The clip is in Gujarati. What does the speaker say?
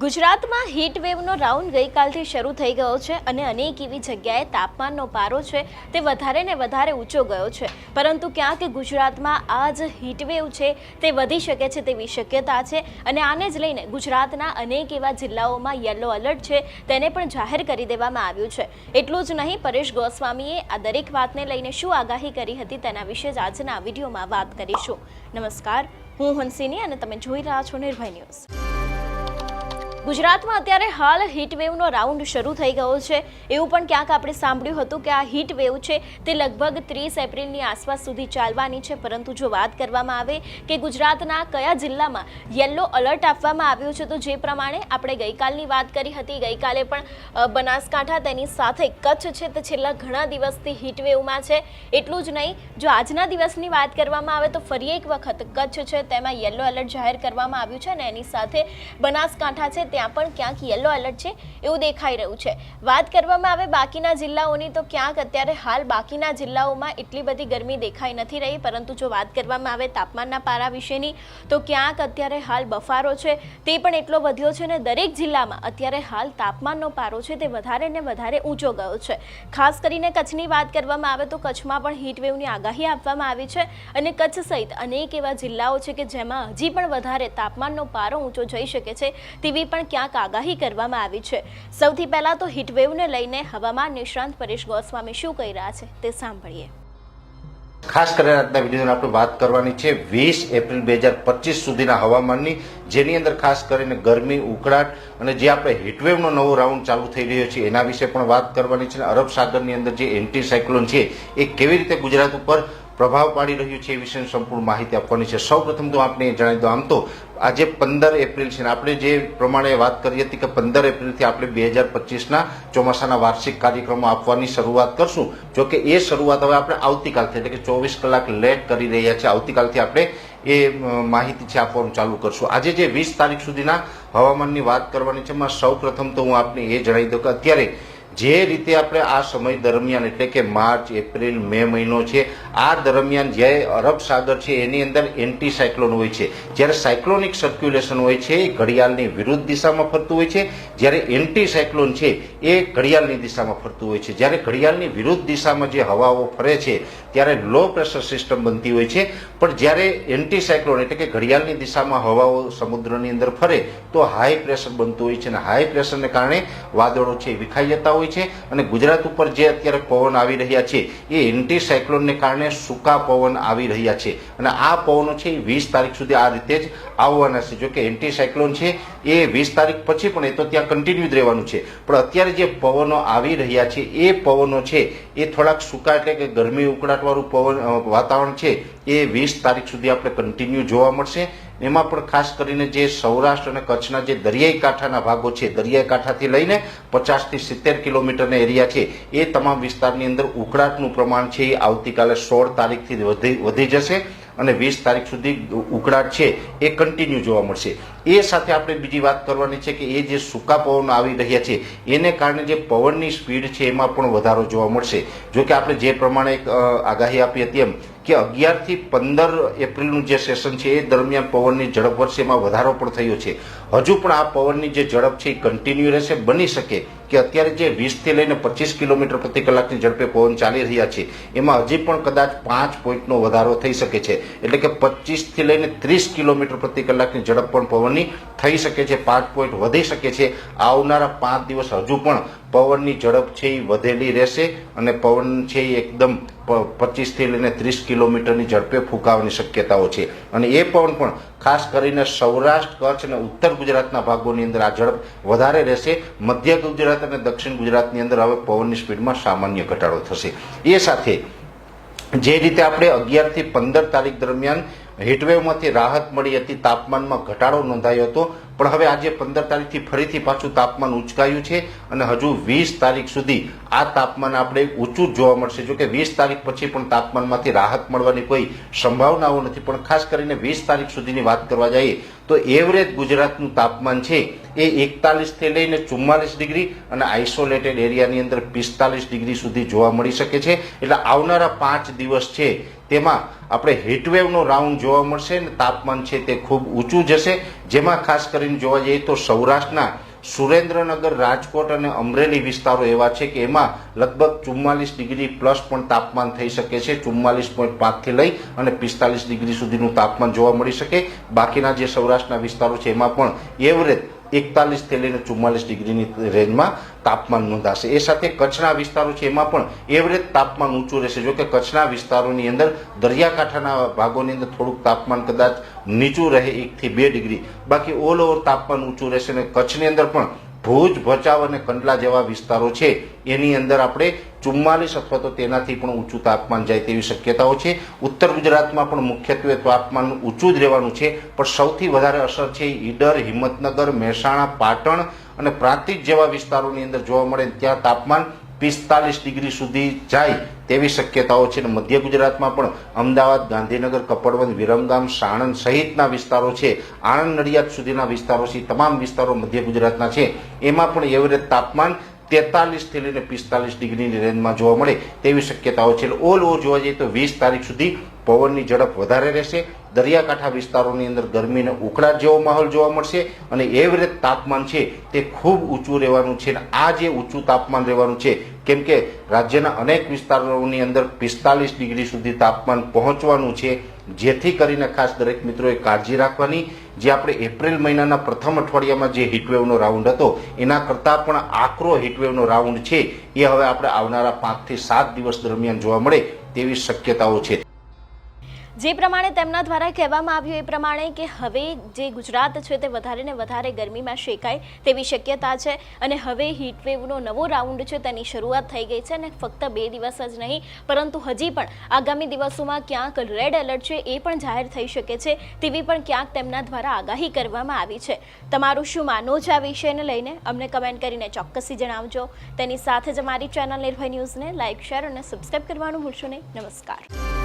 ગુજરાતમાં હીટ વેવનો રાઉન્ડ ગઈકાલથી શરૂ થઈ ગયો છે અને અનેક એવી જગ્યાએ તાપમાનનો પારો છે તે વધારે ને વધારે ઊંચો ગયો છે. પરંતુ ક્યાંક ગુજરાતમાં આ જ હીટવેવ છે તે વધી શકે છે તેવી શક્યતા છે અને આને જ લઈને ગુજરાતના અનેક એવા જિલ્લાઓમાં યલો એલર્ટ છે તેને પણ જાહેર કરી દેવામાં આવ્યું છે. એટલું જ નહીં, પરેશ ગોસ્વામીએ આ દરેક વાતને લઈને શું આગાહી કરી હતી તેના વિશે જ આજના વિડીયોમાં વાત કરીશું. નમસ્કાર હું હંસિની અને તમે જોઈ રહ્યા છો નિર્ભય ન્યૂઝ. ગુજરાતમાં અત્યારે હાલ હીટવેવનો રાઉન્ડ શરૂ થઈ ગયો છે. એવું પણ ક્યાંક આપણે સાંભળ્યું હતું કે આ હીટવેવ છે તે લગભગ ત્રીસ એપ્રિલની આસપાસ સુધી ચાલવાની છે. પરંતુ જો વાત કરવામાં આવે કે ગુજરાતના કયા જિલ્લામાં યલો અલર્ટ આપવામાં આવ્યું છે, તો જે પ્રમાણે આપણે ગઈકાલની વાત કરી હતી, ગઈકાલે પણ બનાસકાંઠા તેની સાથે કચ્છ છે તે છેલ્લા ઘણા દિવસથી હીટવેવમાં છે. એટલું જ નહીં, જો આજના દિવસની વાત કરવામાં આવે તો ફરી એક વખત કચ્છ છે તેમાં યલો એલર્ટ જાહેર કરવામાં આવ્યું છે અને એની સાથે બનાસકાંઠા છે ત્યાં પણ ક્યાંક યલો એલર્ટ છે એવું દેખાઈ રહ્યું છે. વાત કરવામાં આવે બાકીના જિલ્લાઓની તો ક્યાંક અત્યારે હાલ બાકીના જિલ્લાઓમાં એટલી બધી ગરમી દેખાઈ નથી રહી, પરંતુ જો વાત કરવામાં આવે તાપમાનના પારા વિશેની, તો ક્યાંક અત્યારે હાલ બફારો છે, તે પણ એટલો વધ્યો છે ને દરેક જિલ્લામાં અત્યારે હાલ તાપમાનનો પારો છે તે વધારે ને વધારે ઊંચો ગયો છે. ખાસ કરીને કચ્છની વાત કરવામાં આવે તો કચ્છમાં પણ હીટ વેવની આગાહી આપવામાં આવી છે અને કચ્છ સહિત અનેક એવા જિલ્લાઓ છે કે જેમાં હજી પણ વધારે તાપમાનનો પારો ઊંચો જઈ શકે છે તેવી પણ ક્યાંક આગાહી કરવામાં આવી છે. સૌથી પહેલા તો હીટવેવને લઈને હવામાન નિષ્ણાંત પરેશ ગોસ્વામી શું કહી રહ્યા છે તે સાંભળીએ. ખાસ કરીને આજના વિડીયોની આપણે વાત કરવાની છે વીસ એપ્રિલ બે હજાર પચીસ સુધીના હવામાનની, જેની અંદર ખાસ કરીને ગરમી, ઉકળાટ અને જે આપણે હીટવેવનો નવો રાઉન્ડ ચાલુ થઈ રહ્યો છે એના વિશે પણ વાત કરવાની છે. અરબ સાગરની અંદર જે એન્ટી સાયક્લોન છે એ કેવી રીતે ગુજરાત ઉપર પ્રભાવ પાડી રહ્યું છે એ વિશેની સંપૂર્ણ માહિતી આપવાની છે. સૌ પ્રથમ તો આપણે જણાવી દો આમ તો આજે પંદર એપ્રિલ છે આપણે જે પ્રમાણે વાત કરી હતી કે પંદર એપ્રિલથી આપણે બે હજાર પચીસના ચોમાસાના વાર્ષિક કાર્યક્રમો આપવાની શરૂઆત કરશું. જો કે એ શરૂઆત હવે આપણે આવતીકાલથી એટલે કે ચોવીસ કલાક લેટ કરી રહ્યા છે. આવતીકાલથી આપણે એ માહિતી છે આપવાનું ચાલુ કરશું. આજે જે વીસ તારીખ સુધીના હવામાનની વાત કરવાની છે, એમાં સૌ પ્રથમ તો હું આપને એ જણાવી દઉં કે અત્યારે જે રીતે આપણે આ સમય દરમિયાન, એટલે કે માર્ચ, એપ્રિલ, મે મહિનો છે, આ દરમિયાન જે અરબ સાગર છે, એની અંદર એન્ટી સાયક્લોન હોય છે. જ્યારે સાયક્લોનિક સર્ક્યુલેશન હોય છે, એ ઘડિયાળની વિરુદ્ધ દિશામાં ફરતું હોય છે. જ્યારે એન્ટી સાયક્લોન છે, એ ઘડિયાળની દિશામાં ફરતું હોય છે. જ્યારે ઘડિયાળની વિરુદ્ધ દિશામાં જે હવાઓ ફરે છે ત્યારે લો પ્રેશર સિસ્ટમ બનતી હોય છે. પણ જ્યારે એન્ટીસાયક્લોન એટલે કે ઘડિયાળની દિશામાં હવાઓ સમુદ્રની અંદર ફરે, તો હાઈ પ્રેશર બનતું હોય છે અને હાઈ પ્રેશરને કારણે વાદળો છે વિખાઈ જતા હોય છે. અને ગુજરાત ઉપર જે અત્યારે પવન આવી રહ્યા છે, એ એન્ટીસાયક્લોનને કારણે સૂકા પવન આવી રહ્યા છે. અને આ પવનો છે એ વીસ તારીખ સુધી આ રીતે જ આવવાના છે. જોકે એન્ટીસાયક્લોન છે એ વીસ તારીખ પછી પણ એ તો ત્યાં કન્ટિન્યુ જ રહેવાનું છે. પણ અત્યારે જે પવનો આવી રહ્યા છે, એ પવનો છે એ થોડાક સૂકા એટલે કે ગરમી ઉકળાટવાળું પવન વાતાવરણ છે એ વીસ તારીખ સુધી આપણે કન્ટિન્યુ જોવા મળશે. એમાં પણ ખાસ કરીને જે સૌરાષ્ટ્ર અને કચ્છના જે દરિયાઈ કાંઠાના ભાગો છે, દરિયાઈ કાંઠાથી લઈને પચાસથી સિત્તેર કિલોમીટરના એરિયા છે, એ તમામ વિસ્તારની અંદર ઉકળાટનું પ્રમાણ છે, એ આવતીકાલે સોળ તારીખથી વધી જશે અને વીસ તારીખ સુધી ઉકળાટ છે, એ કન્ટિન્યુ જોવા મળશે. એ સાથે આપણે બીજી વાત કરવાની છે કે એ જે સૂકા પવનો આવી રહ્યા છે, એને કારણે જે પવનની સ્પીડ છે એમાં પણ વધારો જોવા મળશે. જો કે આપણે જે પ્રમાણે આગાહી આપી હતી એમ કે અગિયારથી પંદર એપ્રિલનું જે સેશન છે એ દરમિયાન પવનની ઝડપ વર્ષે એમાં વધારો પણ થયો છે. હજુ પણ આ પવનની જે ઝડપ છે એ કન્ટિન્યુ રહેશે, બની શકે કે અત્યારે જે વીસથી લઈને પચીસ કિલોમીટર પ્રતિ કલાકની ઝડપે પવન ચાલી રહ્યા છે, એમાં હજી પણ કદાચ પાંચ પોઈન્ટનો વધારો થઈ શકે છે. એટલે કે પચીસથી લઈને ત્રીસ કિલોમીટર પ્રતિ કલાકની ઝડપ પણ પવનની થઈ શકે છે, પાંચ પોઈન્ટ વધી શકે છે. આવનારા પાંચ દિવસ હજુ પણ પવનની ઝડપ છે એ વધેલી રહેશે અને પવન છે એ એકદમ પચીસથી લઈને ત્રીસ કિલોમીટરની ઝડપે ફૂંકાવાની શક્યતાઓ છે. અને એ પવન પણ ખાસ કરીને સૌરાષ્ટ્ર, કચ્છ અને ઉત્તર ગુજરાતના ભાગોની અંદર આ ઝડપ વધારે રહેશે. મધ્ય ગુજરાત અને દક્ષિણ ગુજરાતની અંદર હવે પવનની સ્પીડમાં સામાન્ય ઘટાડો થશે. એ સાથે જે રીતે આપણે અગિયારથી પંદર તારીખ દરમિયાન હીટવેવમાંથી રાહત મળી હતી. તાપમાનમાં ઘટાડો નોંધાયો હતો. પણ હવે આજે પંદર તારીખથી ફરીથી પાછું તાપમાન ઉંચકાયું છે અને હજુ વીસ તારીખ સુધી આ તાપમાન આપણે ઊંચું જોવા મળશે. જો કે વીસ તારીખ પછી પણ તાપમાનમાંથી રાહત મળવાની કોઈ સંભાવનાઓ નથી. પણ ખાસ કરીને વીસ તારીખ સુધીની વાત કરવા જઈએ તો એવરેજ ગુજરાતનું તાપમાન છે એ એકતાલીસથી લઈને ચુમ્માલીસ ડિગ્રી અને આઇસોલેટેડ એરિયાની અંદર પિસ્તાલીસ ડિગ્રી સુધી જોવા મળી શકે છે. એટલે આવનારા પાંચ દિવસ છે તેમાં આપણે હીટવેવનો રાઉન્ડ જોવા મળશે અને તાપમાન છે તે ખૂબ ઊંચું જશે. જેમાં ખાસ કરીને જોવા જઈએ તો સૌરાષ્ટ્રના સુરેન્દ્રનગર, રાજકોટ અને અમરેલી વિસ્તારો એવા છે કે એમાં લગભગ ચુમ્માલીસ ડિગ્રી પ્લસ પણ તાપમાન થઈ શકે છે. ચુમ્માલીસ પોઈન્ટ પાંચથી લઈ અને પિસ્તાલીસ ડિગ્રી સુધીનું તાપમાન જોવા મળી શકે. બાકીના જે સૌરાષ્ટ્રના વિસ્તારો છે એમાં પણ એવરેજ એકતાલીસથી લઈને ચુમ્માલીસ ડિગ્રીની રેન્જમાં તાપમાન નોંધાશે. એ સાથે કચ્છના વિસ્તારો છે, એમાં પણ એવરેજ તાપમાન ઊંચું રહેશે. જો કે કચ્છના વિસ્તારોની અંદર દરિયાકાંઠાના ભાગોની અંદર થોડુંક તાપમાન કદાચ નીચું રહે, એકથી બે ડિગ્રી. બાકી ઓલ ઓવર તાપમાન ઊંચું રહેશે અને કચ્છની અંદર પણ ભુજ, ભચાઉ અને કંડલા જેવા વિસ્તારો છે, એની અંદર આપણે ચુમ્માલીસ અથવા તો તેનાથી પણ ઊંચું તાપમાન જાય તેવી શક્યતાઓ છે. ઉત્તર ગુજરાતમાં પણ મુખ્યત્વે તાપમાન ઊંચું જ રહેવાનું છે, પણ સૌથી વધારે અસર છે ઈડર, હિંમતનગર, મહેસાણા, પાટણ અને પ્રાંતિજ જેવા વિસ્તારોની અંદર જોવા મળે ત્યાં તાપમાન પિસ્તાલીસ ડિગ્રી સુધી જાય તેવી શક્યતાઓ છે. અને મધ્ય ગુજરાતમાં પણ અમદાવાદ, ગાંધીનગર કપડવંત વિરમગામ, સાણંદ સહિતના વિસ્તારો છે. આણંદ, નડિયાદ સુધીના વિસ્તારો છે. તમામ વિસ્તારો મધ્ય ગુજરાતના છે. એમાં પણ એવરેજ તાપમાન તેતાલીસથી લઈને પિસ્તાલીસ ડિગ્રીની રેન્જમાં જોવા મળે તેવી શક્યતાઓ છે. ઓલ ઓવર જોવા જઈએ તો વીસ તારીખ સુધી પવનની ઝડપ વધારે રહેશે. દરિયાકાંઠા વિસ્તારોની અંદર ગરમીને ઉકળાટ જેવો માહોલ જોવા મળશે અને એવરેજ તાપમાન છે તે ખૂબ ઊંચું રહેવાનું છે અને આ જે ઊંચું તાપમાન રહેવાનું છે, કેમ કે રાજ્યના અનેક વિસ્તારોની અંદર પિસ્તાલીસ ડિગ્રી સુધી તાપમાન પહોંચવાનું છે, જેથી કરીને ખાસ દરેક મિત્રોએ કાળજી રાખવાની. જે આપણે એપ્રિલ મહિનાના પ્રથમ અઠવાડિયામાં જે હીટવેવનો રાઉન્ડ હતો, એના કરતાં પણ આકરો હીટવેવનો રાઉન્ડ છે, એ હવે આપણે આવનારા પાંચથી સાત દિવસ દરમિયાન જોવા મળે તેવી શક્યતાઓ છે. જે પ્રમાણે તેમના દ્વારા કહેવામાં આવ્યું, એ પ્રમાણે કે હવે જે ગુજરાત છે તે વધારે ને વધારે ગરમીમાં શેકાય તેવી શક્યતા છે અને હવે હીટવેવનો નવો રાઉન્ડ છે તેની શરૂઆત થઈ ગઈ છે અને ફક્ત બે દિવસ જ નહીં, પરંતુ હજી પણ આગામી દિવસોમાં ક્યાંક રેડ એલર્ટ છે એ પણ જાહેર થઈ શકે છે તેવી પણ ક્યાંક તેમના દ્વારા આગાહી કરવામાં આવી છે. તમારું શું માનવું છે આ વિષયને લઈને? અમને કમેન્ટ કરીને ચોક્કસથી જણાવજો. તેની સાથે જ અમારી ચેનલ નિર્ભય ન્યૂઝને લાઇક શેર અને સબસ્ક્રાઇબ કરવાનું ભૂલશો નહીં. નમસ્કાર.